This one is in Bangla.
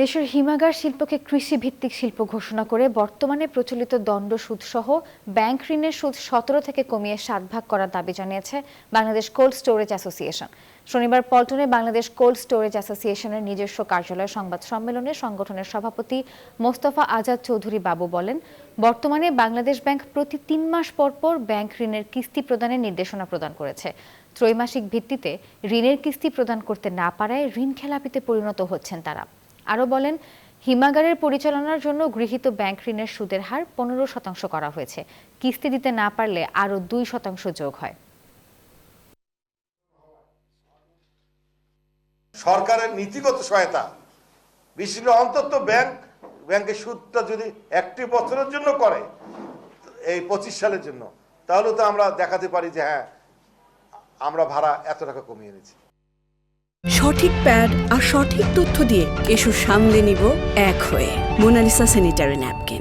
দেশের হিমাগার শিল্পকে কৃষি ভিত্তিক শিল্প ঘোষণা করে বর্তমানে প্রচলিত দণ্ড সুদসহ ব্যাংক ঋণের সুদ সতেরো থেকে কমিয়ে সাত ভাগ করার দাবি জানিয়েছে বাংলাদেশ কোল্ড স্টোরেজ অ্যাসোসিয়েশন। শনিবার পল্টনে বাংলাদেশ কোল্ড স্টোরেজ অ্যাসোসিয়েশনের নিজস্ব কার্যালয় সংবাদ সম্মেলনে সংগঠনের সভাপতি মোস্তফা আজাদ চৌধুরী বাবু বলেন, বর্তমানে বাংলাদেশ ব্যাংক প্রতি তিন মাস পর পর ব্যাংক ঋণের কিস্তি প্রদানের নির্দেশনা প্রদান করেছে। ত্রৈমাসিক ভিত্তিতে ঋণের কিস্তি প্রদান করতে না পারায় ঋণ খেলাপিতে পরিণত হচ্ছেন তারা। আরও বলেন, হিমাগারের পরিচালনার জন্য গৃহীত ব্যাংক ঋণের সুদের হার পনেরো শতাংশ করা হয়েছে। কিস্তি দিতে না পারলে আরও দুই শতাংশ যোগ হয়। সরকারের নীতিগত সহায়তা। বিশেষ অন্তত ব্যাংক, ব্যাংকের সুদটা যদি একটি বছরের জন্য করে, এই পঁচিশ সালের জন্য, তাহলে তো আমরা দেখাতে পারি যে হ্যাঁ আমরা ভাড়া এত টাকা কমিয়ে এনেছি। সঠিক প্যাড আর সঠিক তথ্য দিয়ে এসব সামলে নিব এক হয়ে। Monalisa sanitary napkin.